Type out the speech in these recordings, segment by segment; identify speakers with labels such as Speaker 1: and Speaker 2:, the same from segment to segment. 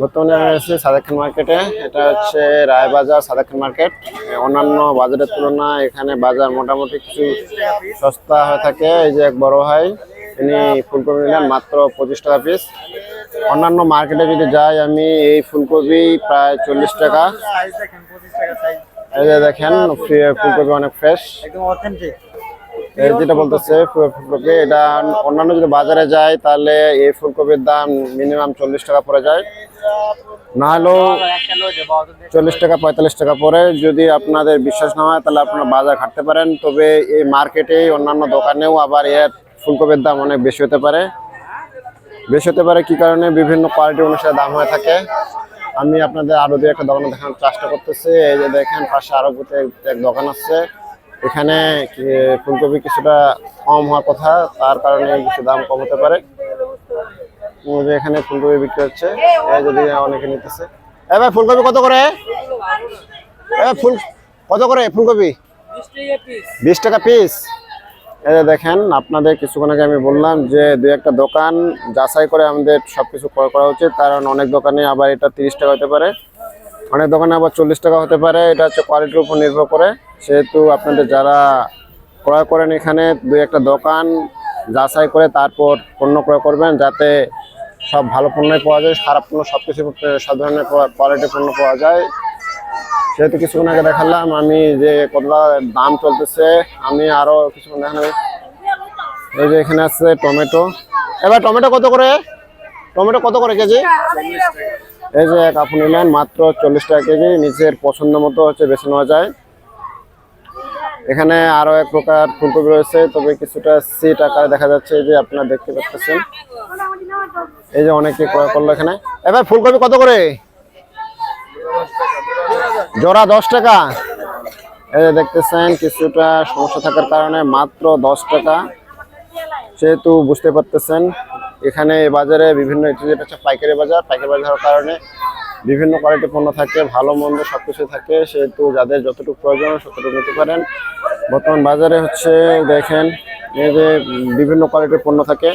Speaker 1: বর্তমানে আমি আছি সাদেক খান মার্কেটে। এটা হচ্ছে রায়বাজার সাদেক খান মার্কেট। অন্যান্য বাজারের তুলনায় এখানে বাজার মোটামুটি কিছু সস্তা হয়ে থাকে। এই যে এক বড় ভাই তিনি ফুলকপি নিলেন মাত্র পঁচিশ টাকা পিস অন্যান্য মার্কেটে যদি যাই আমি এই ফুলকপি প্রায় চল্লিশ টাকা। এই যে দেখেন ফুলকপি অনেক ফ্রেশ
Speaker 2: একদম অথেন্টিক
Speaker 1: যেটা বলতেছে ফুলকপি, এটা অন্যান্য যদি বাজারে যায়, তাহলে এই ফুলকপির দাম মিনিমাম চল্লিশ টাকা পড়ে যায়। না হলেও চল্লিশ টাকা, পঁয়তাল্লিশ টাকা পরে যদি আপনাদের বিশ্বাস না হয়, তাহলে আপনারা বাজার ঘাটতে পারেন। তবে এই মার্কেটে, অন্যান্য দোকানেও আবার এর ফুলকপির দাম অনেক বেশি হতে পারে। বেশি হতে পারে কি কারণে? বিভিন্ন কোয়ালিটি অনুসারে দাম হয়ে থাকে। আমি আপনাদের আরও দু একটা দোকানে দেখানোর চেষ্টা করতেছি। এই যে দেখেন, পাশে আরও দুটো এক দোকান আছে। এখানে ফুলকপি কিছুটা কম হওয়ার কথা, তার কারণে কিছু দাম কম হতে পারে। এখানে ফুলকপি বিক্রি হচ্ছে যদি অনেকে নিতেছে। এ ভাই, ফুলকপি কত করে? ফুল, কত করে ফুলকপি? বিশ টাকা পিস। এই দেখেন, আপনাদের কিছুক্ষণ আগে আমি বললাম যে দু একটা দোকান যাচাই করে আমাদের সব কিছু ক্রয় করা উচিত, কারণ অনেক দোকানে আবার এটা তিরিশ টাকা হতে পারে। অনেক দোকানে আবার চল্লিশ টাকা হতে পারে, এটা হচ্ছে কোয়ালিটির উপর নির্ভর করে। সেহেতু আপনাদের যারা ক্রয় করেন এখানে দু একটা দোকান যাচাই করে তারপর পণ্য ক্রয় করবেন যাতে সব ভালো পণ্যই পাওয়া যায়, খারাপ পণ্য সব কিছু সব ধরনের কোয়ালিটির পণ্য পাওয়া যায়। সেহেতু কিছুক্ষণ আগে দেখালাম, আমি যে কতটা দাম চলতেছে, আমি আরও কিছুক্ষণ দেখানো এই যে এখানে আছে টমেটো। এবার টমেটো কত করে? টমেটো কত করে কেজি? এই যে কাপড় নিলেন, মাত্র চল্লিশ টাকা কেজি, নিজের পছন্দ মতো হচ্ছে বেছে নেওয়া যায়। এখানে আরও এক প্রকার ফুলকপি রয়েছে, তবে কিছুটা সিট আকারে দেখা যাচ্ছে এই যে আপনারা দেখতে পাচ্ছেন। এই যে অনেকে ক্রয় করল এখানে। এবার ফুলকপি কত করে? জোড়া দশ টাকা। এই যে দেখতেছেন, কিছুটা সমস্যা থাকার কারণে মাত্র দশ টাকা। সেহেতু বুঝতে পারতেছেন, এখানে বাজারে বিভিন্ন পাইকারি বাজার পাইকারি বাজার কারণে বিভিন্ন কোয়ালিটির পণ্য থাকে, ভালো মন্দ সব কিছু থাকে। সেহেতু যাদের যতটুকু প্রয়োজন ততটুকু নিতে পারেন। বর্তমান বাজারে হচ্ছে দেখেন এই যে বিভিন্ন কোয়ালিটির পণ্য থাকে।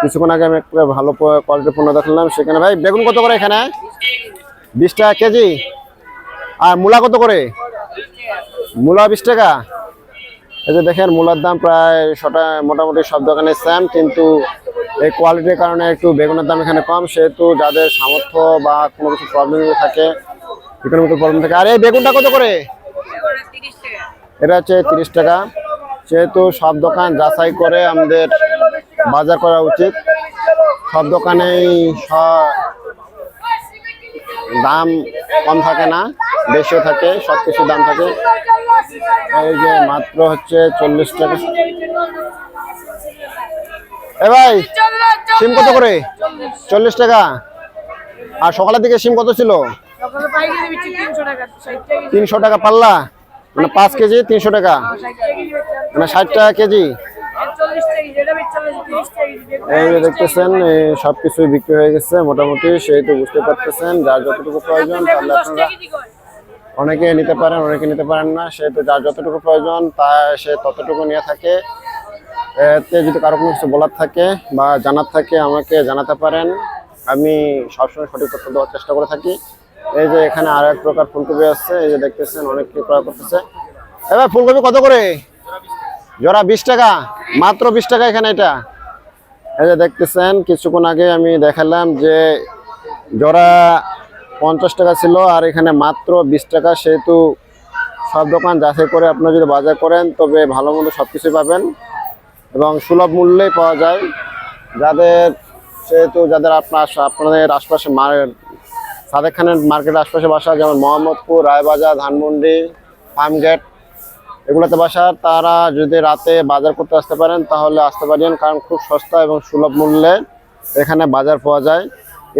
Speaker 1: কিছুক্ষণ আগে আমি একটা ভালো কোয়ালিটির পণ্য দেখালাম, সেখানে, ভাই, বেগুন কত করে এখানে? বিশ টাকা কেজি। আর মূলা কত করে? মূলা বিশ টাকা। এই যে দেখেন, মূলার দাম প্রায় শটা মোটামুটি সব দোকানে সেম কিন্তু এই কোয়ালিটির কারণে একটু বেগুনের দাম এখানে কম, সেহেতু যাদের সামর্থ্য বা কোনো কিছু প্রবলেম থাকে ইকোনমিক প্রবলেম থাকে। আর এই বেগুনটা কত করে? এটা হচ্ছে তিরিশ টাকা। সেহেতু সব দোকান যাচাই করে আমাদের বাজার করা উচিত। সব দোকানেই দাম কম থাকে না, বেশিও থাকে সব কিছু দাম থাকে। এই যে মাত্র হচ্ছে চল্লিশ টাকা। এ ভাই, সিম কত করে? চল্লিশ টাকা। আর সকালের দিকে সিম কত ছিল?
Speaker 3: তিনশো টাকা
Speaker 1: পাল্লা। মানে পাঁচ কেজি তিনশো টাকা। মানে ষাট টাকা কেজি। এই দেখতেছেন সব কিছুই বিক্রি হয়ে গেছে মোটামুটি সেহেতু বুঝতে পারতেছেন যার যতটুকু প্রয়োজন তাহলে আপনারা অনেকে নিতে পারেন অনেকে নিতে পারেন না সেহেতু যার যতটুকু প্রয়োজন তা সে ততটুকু নিয়ে থাকে। এতে যদি কারও কোনো কিছু বলার থাকে বা জানার থাকে আমাকে জানাতে পারেন। আমি সবসময় সঠিক তথ্য দেওয়ার চেষ্টা করে থাকি। এই যে এখানে আর এক প্রকার ফুলকপি আসছে, এই যে দেখতেছেন অনেকে ক্রয় করতেছে। এবার ফুলকপি কত করে? জোড়া বিশ টাকা, মাত্র বিশ টাকা এখানে এটা। এই যে দেখতেছেন, কিছুক্ষণ আগে আমি দেখালাম যে জোড়া পঞ্চাশ টাকা ছিল, আর এখানে মাত্র বিশ টাকা। সেহেতু সব দোকান যাচাই করে আপনারা যদি বাজার করেন, তবে ভালো মন্দ সব কিছুই পাবেন এবং সুলভ মূল্যেই পাওয়া যায়। যাদের, সেহেতু যাদের আপনার আপনাদের আশপাশে সাদেক খানের মার্কেটের আশপাশে বাসা, যেমন মোহাম্মদপুর, রায়বাজার, ধানমন্ডি, ফার্মগেট, এগুলোতে বাসা। তারা যদি রাতে বাজার করতে আসতে পারেন, তাহলে আসতে পারেন, কারণ খুব সস্তা এবং সুলভ মূল্যে এখানে বাজার পাওয়া যায়।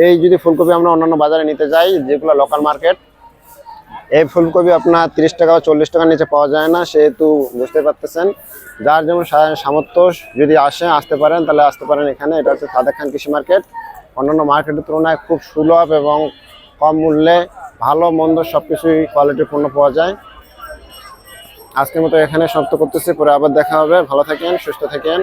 Speaker 1: এই যদি ফুলকপি আমরা অন্যান্য বাজারে নিতে যাই, যেগুলো লোকাল মার্কেট এই ফুলকপি আপনার তিরিশ টাকা বা চল্লিশ টাকার নিচে পাওয়া যায় না, সেহেতু বুঝতে পারতেছেন। যার যেমন সামর্থ্য, যদি আসে, আসতে পারেন, তাহলে আসতে পারেন এখানে। এটা হচ্ছে সাদেক খান কৃষি মার্কেট। অন্যান্য মার্কেটের তুলনায় খুব সুলভ এবং কম মূল্যে ভালো, মন্দ সব কিছুই কোয়ালিটির পণ্য পাওয়া যায়। আজকের মতো এখানে সমাপ্ত করতেছি। পরে আবার দেখা হবে। ভালো থাকেন, সুস্থ থাকেন।